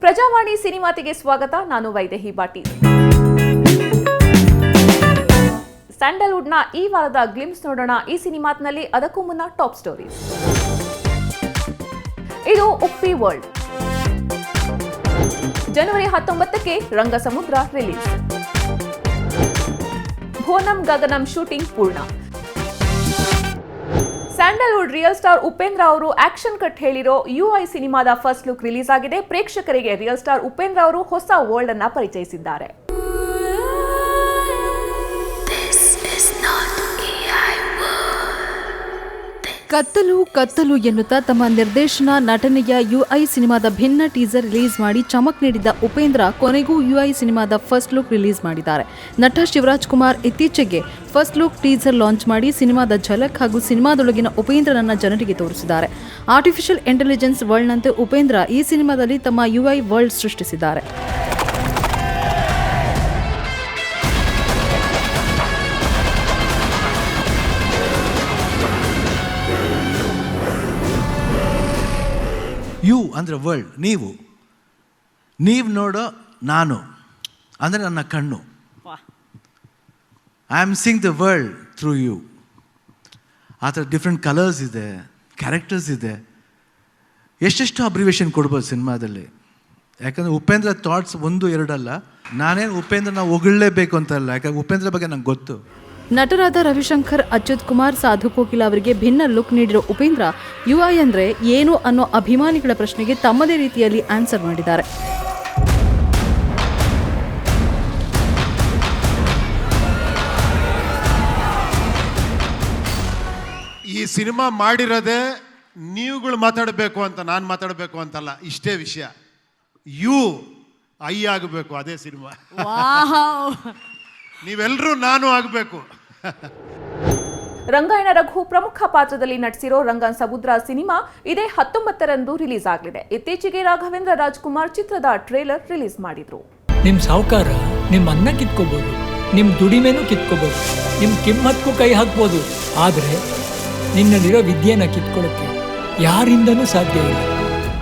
ಪ್ರಜಾವಾಣಿ ಸಿನಿಮಾತಿಗೆ ಸ್ವಾಗತ, ನಾನು ವೈದೇಹಿ ಪಾಟೀಲ್. ಸ್ಯಾಂಡಲ್ವುಡ್ನ ಈ ವಾರದ ಗ್ಲಿಮ್ಸ್ ನೋಡೋಣ, ಈ ಸಿನಿಮಾತ್ನಲ್ಲಿ ಅದಕ್ಕೂ ಮುನ್ನ ಟಾಪ್ ಸ್ಟೋರೀಸ್. ಇದು ಉಪ್ಪಿ ವರ್ಲ್ಡ್. ಜನವರಿ ಹತ್ತೊಂಬತ್ತಕ್ಕೆ ರಂಗಸಮುದ್ರ ರಿಲೀಸ್. ಭೋನಂ ಗಗನಂ ಶೂಟಿಂಗ್ ಪೂರ್ಣ. ಸ್ಯಾಂಡಲ್ವುಡ್ ರಿಯಲ್ ಸ್ಟಾರ್ ಉಪೇಂದ್ರ ಅವರು ಆಕ್ಷನ್ ಕಟ್ ಹೇಳಿರೋ ಯು ಐ ಸಿನಿಮಾದ ಫಸ್ಟ್ ಲುಕ್ ರಿಲೀಸ್ ಆಗಿದೆ. ಪ್ರೇಕ್ಷಕರಿಗೆ ರಿಯಲ್ ಸ್ಟಾರ್ ಉಪೇಂದ್ರ ಅವರು ಹೊಸ ವರ್ಲ್ಡ್ ಅನ್ನ ಪರಿಚಯಿಸಿದ್ದಾರೆ. ಕತ್ತಲು ಕತ್ತಲು ಎನ್ನುತ್ತಾ ತಮ್ಮ ನಿರ್ದೇಶನ ನಟನೆಯ ಯುಐ ಸಿನಿಮಾದ ಭಿನ್ನ ಟೀಸರ್ ರಿಲೀಸ್ ಮಾಡಿ ಚಮಕ್ ನೀಡಿದ್ದ ಉಪೇಂದ್ರ ಕೊನೆಗೂ ಯುಐ ಸಿನಿಮಾದ ಫಸ್ಟ್ ಲುಕ್ ರಿಲೀಸ್ ಮಾಡಿದ್ದಾರೆ. ನಟ ಶಿವರಾಜ್ ಕುಮಾರ್ ಇತ್ತೀಚೆಗೆ ಫಸ್ಟ್ ಲುಕ್ ಟೀಸರ್ ಲಾಂಚ್ ಮಾಡಿ ಸಿನಿಮಾದ ಝಲಕ್ ಹಾಗೂ ಸಿನಿಮಾದೊಳಗಿನ ಉಪೇಂದ್ರನನ್ನ ಜನರಿಗೆ ತೋರಿಸಿದ್ದಾರೆ. ಆರ್ಟಿಫಿಷಿಯಲ್ ಇಂಟೆಲಿಜೆನ್ಸ್ ವರ್ಲ್ಡ್ನಂತೆ ಉಪೇಂದ್ರ ಈ ಸಿನಿಮಾದಲ್ಲಿ ತಮ್ಮ ಯುಐ ವರ್ಲ್ಡ್ ಸೃಷ್ಟಿಸಿದ್ದಾರೆ. ಯು ಅಂದರೆ ವರ್ಲ್ಡ್ ನೀವು. ನೀವು ನೋಡೋ ನಾನು ಅಂದರೆ ನನ್ನ ಕಣ್ಣು. I am seeing the world through you ಆ ಥರ ಡಿಫ್ರೆಂಟ್ ಕಲರ್ಸ್ ಇದೆ ಕ್ಯಾರೆಕ್ಟರ್ಸ್ ಇದೆ. ಎಷ್ಟೆಷ್ಟು ಅಬ್ರಿವೇಷನ್ ಕೊಡ್ಬೋದು ಸಿನಿಮಾದಲ್ಲಿ. ಯಾಕಂದರೆ ಉಪೇಂದ್ರ ಥಾಟ್ಸ್ ಒಂದು ಎರಡಲ್ಲ ನಾನೇನು ಉಪೇಂದ್ರ ನಾವು ಹೊಗಳಲೇಬೇಕು ಅಂತಲ್ಲ ಯಾಕಂದ್ರೆ ಉಪೇಂದ್ರ ಬಗ್ಗೆ ನಂಗೆ ಗೊತ್ತು. ನಟರಾದ ರವಿಶಂಕರ್ ಅಚ್ಯುತ್ ಕುಮಾರ್ ಸಾಧು ಕೋಕಿಲ ಅವರಿಗೆ ಭಿನ್ನ ಲುಕ್ ನೀಡಿರೋ ಉಪೇಂದ್ರ ಯುವ ಅಂದ್ರೆ ಏನು ಅನ್ನೋ ಅಭಿಮಾನಿಗಳ ಪ್ರಶ್ನೆಗೆ ತಮ್ಮದೇ ರೀತಿಯಲ್ಲಿ ಆನ್ಸರ್ ಮಾಡಿದ್ದಾರೆ. ಈ ಸಿನಿಮಾ ಮಾಡಿರೋದೆ ನೀವುಗಳು ಮಾತಾಡಬೇಕು ಅಂತ ನಾನು ಮಾತಾಡಬೇಕು ಅಂತಲ್ಲ ಇಷ್ಟೇ ವಿಷಯ. ಯು ಐ ಆಗಬೇಕು ಅದೇ ಸಿನಿಮಾ. ನೀವೆಲ್ಲರೂ ನಾನು ಆಗಬೇಕು. ರಂಗಾಯಣ ರಘು ಪ್ರಮುಖ ಪಾತ್ರದಲ್ಲಿ ನಟಿಸಿರೋ ರಂಗನ್ ಸಮುದ್ರ ಸಿನಿಮಾ ಇದೇ ಹತ್ತೊಂಬತ್ತರಂದು ರಿಲೀಸ್ ಆಗಲಿದೆ ಇತ್ತೀಚೆಗೆ ರಾಘವೇಂದ್ರ ರಾಜ್ಕುಮಾರ್ ಚಿತ್ರದ ಟ್ರೇಲರ್ ರಿಲೀಸ್ ಮಾಡಿದ್ರು. ನಿಮ್ಮ ಸಾಹುಕಾರ ನಿಮ್ಮ ಅನ್ನ ಕಿತ್ಕೋಬಹುದು ನಿಮ್ಮ ದುಡಿಮೆನೂ ಕಿತ್ಕೋಬಹುದು ನಿಮ್ಮ ಕಿಮ್ಮತ್ಗೂ ಕೈ ಹಾಕ್ಬೋದು ಆದ್ರೆ ನಿನ್ನಲ್ಲಿರೋ ವಿದ್ಯೆನ ಕಿತ್ಕೊಳ್ಳೋಕ್ಕೆ ಯಾರಿಂದನೂ ಸಾಧ್ಯ ಇಲ್ಲ.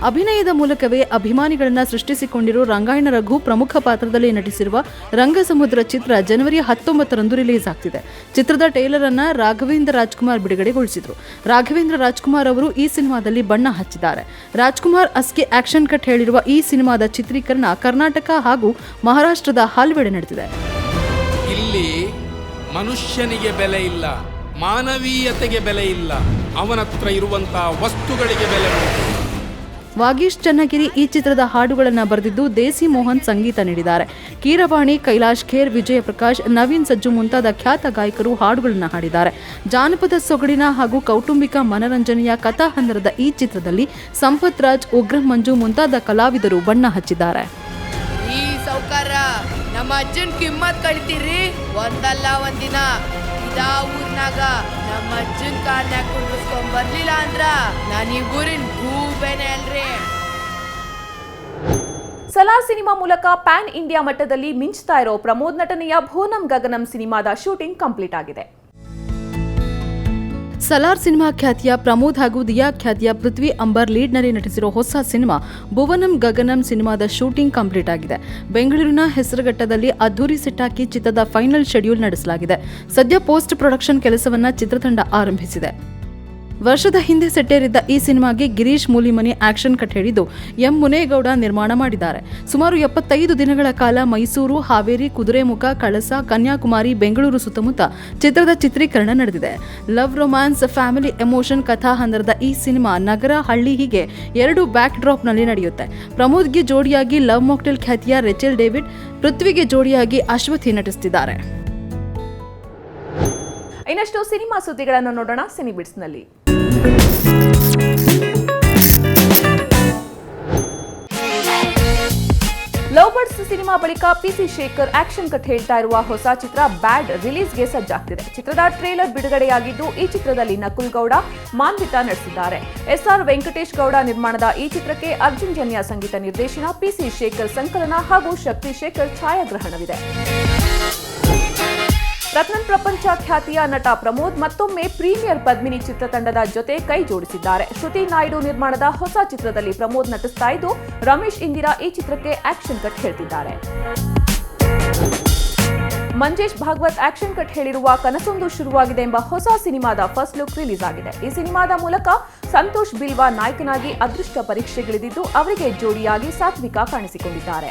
ಅಭಿನಯದ ಮೂಲಕವೇ ಅಭಿಮಾನಿಗಳನ್ನ ಸೃಷ್ಟಿಸಿಕೊಂಡಿರೋ ರಂಗಾಯಣ ರಘು ಪ್ರಮುಖ ಪಾತ್ರದಲ್ಲಿ ನಟಿಸಿರುವ ರಂಗಸಮುದ್ರ ಚಿತ್ರ ಜನವರಿ ಹತ್ತೊಂಬತ್ತರಂದು ರಿಲೀಸ್ ಆಗ್ತಿದೆ. ಚಿತ್ರದ ಟೇಲರ್ ಅನ್ನ ರಾಘವೇಂದ್ರ ರಾಜ್ಕುಮಾರ್ ಬಿಡುಗಡೆಗೊಳಿಸಿದ್ರು. ರಾಘವೇಂದ್ರ ರಾಜ್ಕುಮಾರ್ ಅವರು ಈ ಸಿನಿಮಾದಲ್ಲಿ ಬಣ್ಣ ಹಚ್ಚಿದ್ದಾರೆ. ರಾಜ್ಕುಮಾರ್ ಅಸ್ಕೆ ಆಕ್ಷನ್ ಕಟ್ ಹೇಳಿರುವ ಈ ಸಿನಿಮಾದ ಚಿತ್ರೀಕರಣ ಕರ್ನಾಟಕ ಹಾಗೂ ಮಹಾರಾಷ್ಟ್ರದ ಹಲವೆಡೆ ನಡೆದಿದೆ. ಇಲ್ಲಿ ಮನುಷ್ಯನಿಗೆ ಬೆಲೆ ಇಲ್ಲ, ಮಾನವೀಯತೆಗೆ ಬೆಲೆ ಇಲ್ಲ, ಅವನತ್ರ ಇರುವಂತಹ ವಸ್ತುಗಳಿಗೆ ಬೆಲೆ ಉಂಟು. ವಾಗೀಶ್ ಚನ್ನಗಿರಿ ಈ ಚಿತ್ರದ ಹಾಡುಗಳನ್ನು ಬರೆದಿದ್ದು ದೇಸಿ ಮೋಹನ್ ಸಂಗೀತ ನೀಡಿದ್ದಾರೆ. ಕೀರವಾಣಿ, ಕೈಲಾಶ್ ಖೇರ್ ವಿಜಯ ಪ್ರಕಾಶ್ ನವೀನ್ ಸಜ್ಜು ಮುಂತಾದ ಖ್ಯಾತ ಗಾಯಕರು ಹಾಡುಗಳನ್ನು ಹಾಡಿದ್ದಾರೆ. ಜಾನಪದ ಸೊಗಡಿನ ಹಾಗೂ ಕೌಟುಂಬಿಕ ಮನರಂಜನೆಯ ಕಥಾಹಂದರದ ಈ ಚಿತ್ರದಲ್ಲಿ ಸಂಪತ್ ರಾಜ್, ಉಗ್ರಂ ಮಂಜು ಮುಂತಾದ ಕಲಾವಿದರು ಬಣ್ಣ ಹಚ್ಚಿದ್ದಾರೆ. ನಮ್ಮ ಅಜ್ಜನ್ ಕಿಮ್ಮತ್ ಕಳಿತೀರಿ? ಒಂದಲ್ಲ ಒಂದಿನ. ಇದಾ ಊರ್ನಾಗ ನಮ್ಮ ಅಜ್ಜನ್ ಕಾಲ್ನ್ಯಾಗ ಕುಂಡ್ರಸ್ಕೊಂಡ್ ಬರ್ಲಿಲ್ಲ ಅಂದ್ರ ನಾನು ಈ ಊರಿನ ಭೂಬೇನೆ ಅಲ್ರಿ. ಸಲಾ ಸಿನಿಮಾ ಮೂಲಕ ಪ್ಯಾನ್ ಇಂಡಿಯಾ ಮಟ್ಟದಲ್ಲಿ ಮಿಂಚ್ತಾ ಇರೋ ಪ್ರಮೋದ್ ನಟನೆಯ ಭೋನಂ ಗಗನಂ ಸಿನಿಮಾದ ಶೂಟಿಂಗ್ ಕಂಪ್ಲೀಟ್ ಆಗಿದೆ. ಸಲಾರ್ ಸಿನಿಮಾ ಖ್ಯಾತಿಯ ಪ್ರಮೋದ್ ಹಾಗೂ ದಿಯಾ ಖ್ಯಾತಿಯ ಪೃಥ್ವಿ ಅಂಬರ್ ಲೀಡ್ನಲ್ಲಿ ನಟಿಸಿರುವ ಹೊಸ ಸಿನಿಮಾ ಭುವನಂ ಗಗನಂ ಸಿನಿಮಾದ ಶೂಟಿಂಗ್ ಕಂಪ್ಲೀಟ್ ಆಗಿದೆ. ಬೆಂಗಳೂರಿನ ಹೆಸರುಘಟ್ಟದಲ್ಲಿ ಅದ್ದೂರಿ ಸಿಟ್ಟಾಕಿ ಚಿತ್ರದ ಫೈನಲ್ ಶೆಡ್ಯೂಲ್ ನಡೆಸಲಾಗಿದೆ. ಸದ್ಯ ಪೋಸ್ಟ್ ಪ್ರೊಡಕ್ಷನ್ ಕೆಲಸವನ್ನ ಚಿತ್ರತಂಡ ಆರಂಭಿಸಿದೆ. ವರ್ಷದ ಹಿಂದೆ ಸೆಟ್ಟೇರಿದ್ದ ಈ ಸಿನಿಮಾಗೆ ಗಿರೀಶ್ ಮೂಲಿಮನಿ ಆಕ್ಷನ್ ಕಟ್ ಹೇಳಿದ್ದು ಎಂ ಮುನೇಗೌಡ ನಿರ್ಮಾಣ ಮಾಡಿದ್ದಾರೆ. ಸುಮಾರು ಎಪ್ಪತ್ತೈದು ದಿನಗಳ ಕಾಲ ಮೈಸೂರು, ಹಾವೇರಿ, ಕುದುರೆಮುಖ, ಕಳಸ, ಕನ್ಯಾಕುಮಾರಿ, ಬೆಂಗಳೂರು ಸುತ್ತಮುತ್ತ ಚಿತ್ರದ ಚಿತ್ರೀಕರಣ ನಡೆದಿದೆ. ಲವ್ ರೊಮ್ಯಾನ್ಸ್, ಫ್ಯಾಮಿಲಿ ಎಮೋಷನ್, ಕಥಾಹಂದರದ ಈ ಸಿನಿಮಾ ನಗರ ಹಳ್ಳಿ ಹೀಗೆ ಎರಡು ಬ್ಯಾಕ್ ಡ್ರಾಪ್ನಲ್ಲಿ ನಡೆಯುತ್ತೆ. ಪ್ರಮೋದ್ಗೆ ಜೋಡಿಯಾಗಿ ಲವ್ ಮಾಕ್ಟೆಲ್ ಖ್ಯಾತಿಯ ರೆಚೆಲ್ ಡೇವಿಡ್, ಪೃಥ್ವಿಗೆ ಜೋಡಿಯಾಗಿ ಅಶ್ವಥಿ ನಟಿಸುತ್ತಿದ್ದಾರೆ ಇನ್ನಷ್ಟು ಸಿನಿಮಾ ಸುದ್ದಿಗಳನ್ನು ನೋಡೋಣ ಸಿನಿಬಿಟ್ಸ್ನಲ್ಲಿ ಲವ್ ಬರ್ಡ್ಸ್ ಸಿನಿಮಾ ಬಳಿಕ ಪಿಸಿ ಶೇಖರ್ ಆಕ್ಷನ್ ಕಟ್ ಹೇಳ್ತಾ ಇರುವ ಹೊಸ ಚಿತ್ರ ಬ್ಯಾಡ್ ರಿಲೀಸ್ಗೆ ಸಜ್ಜಾಗ್ತಿದೆ. ಚಿತ್ರದ ಟ್ರೇಲರ್ ಬಿಡುಗಡೆಯಾಗಿದ್ದು ಈ ಚಿತ್ರದಲ್ಲಿ ನಕುಲ್ ಗೌಡ, ಮಾನ್ವಿತಾ ನಡೆಸಿದ್ದಾರೆ. ಎಸ್ಆರ್ ವೆಂಕಟೇಶ್ ಗೌಡ ನಿರ್ಮಾಣದ ಈ ಚಿತ್ರಕ್ಕೆ ಅರ್ಜುನ್ ಜನ್ಯ ಸಂಗೀತ ನಿರ್ದೇಶನ ಪಿಸಿ ಶೇಖರ್ ಸಂಕಲನ ಹಾಗೂ ಶಕ್ತಿ ಶೇಖರ್ ಛಾಯಾಗ್ರಹಣವಿದೆ. ರತ್ನನ್ ಪ್ರಪಂಚ ಖ್ಯಾತಿಯ ನಟ ಪ್ರಮೋದ್ ಮತ್ತೊಮ್ಮೆ ಪ್ರೀಮಿಯರ್ ಪದ್ಮಿನಿ ಚಿತ್ರತಂಡದ ಜೊತೆ ಕೈ ಜೋಡಿಸಿದ್ದಾರೆ. ಶ್ರುತಿ ನಾಯ್ಡು ನಿರ್ಮಾಣದ ಹೊಸ ಚಿತ್ರದಲ್ಲಿ ಪ್ರಮೋದ್ ನಟಿಸ್ತಾ ಇದ್ದು, ರಮೇಶ್ ಇಂದಿರಾ ಈ ಚಿತ್ರಕ್ಕೆ ಆಕ್ಷನ್ ಕಟ್ ಹೇಳ್ತಿದ್ದಾರೆ. ಮಂಜೇಶ್ ಭಾಗವತ್ ಆಕ್ಷನ್ ಕಟ್ ಹೇಳಿರುವ ಕನಸೊಂದು ಶುರುವಾಗಿದೆ ಎಂಬ ಹೊಸ ಸಿನಿಮಾದ ಫಸ್ಟ್ ಲುಕ್ ರಿಲೀಸ್ ಆಗಿದೆ. ಈ ಸಿನಿಮಾದ ಮೂಲಕ ಸಂತೋಷ್ ಬಿಲ್ವಾ ನಾಯಕನಾಗಿ ಅದೃಷ್ಟ ಪರೀಕ್ಷೆಗಿಳಿದಿದ್ದು, ಅವರಿಗೆ ಜೋಡಿಯಾಗಿ ಸಾತ್ವಿಕ ಕಾಣಿಸಿಕೊಂಡಿದ್ದಾರೆ.